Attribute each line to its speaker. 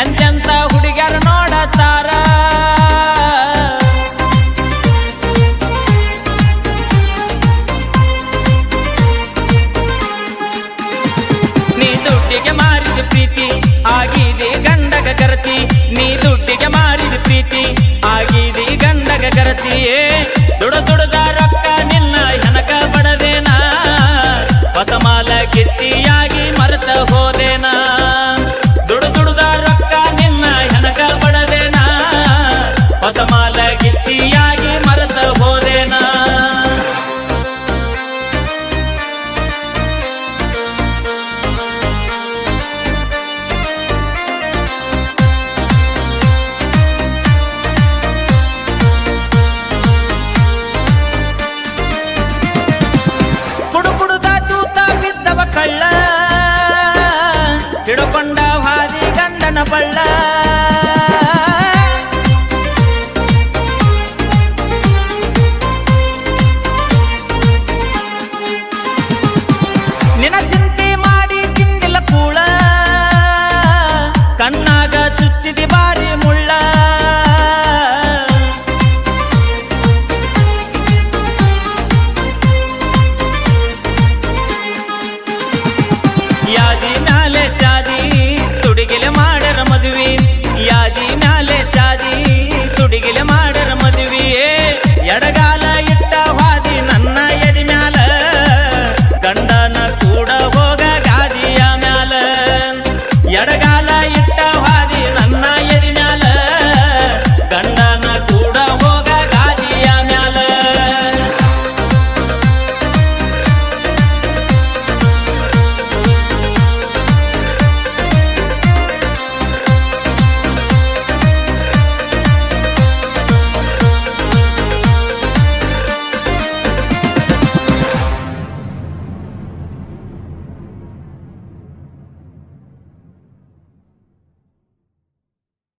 Speaker 1: and then ಕಳ್ಳ ಹಿಡುಕೊಂಡ ಹಾದಿ ಗಂಡನ ಬಳ್ಳ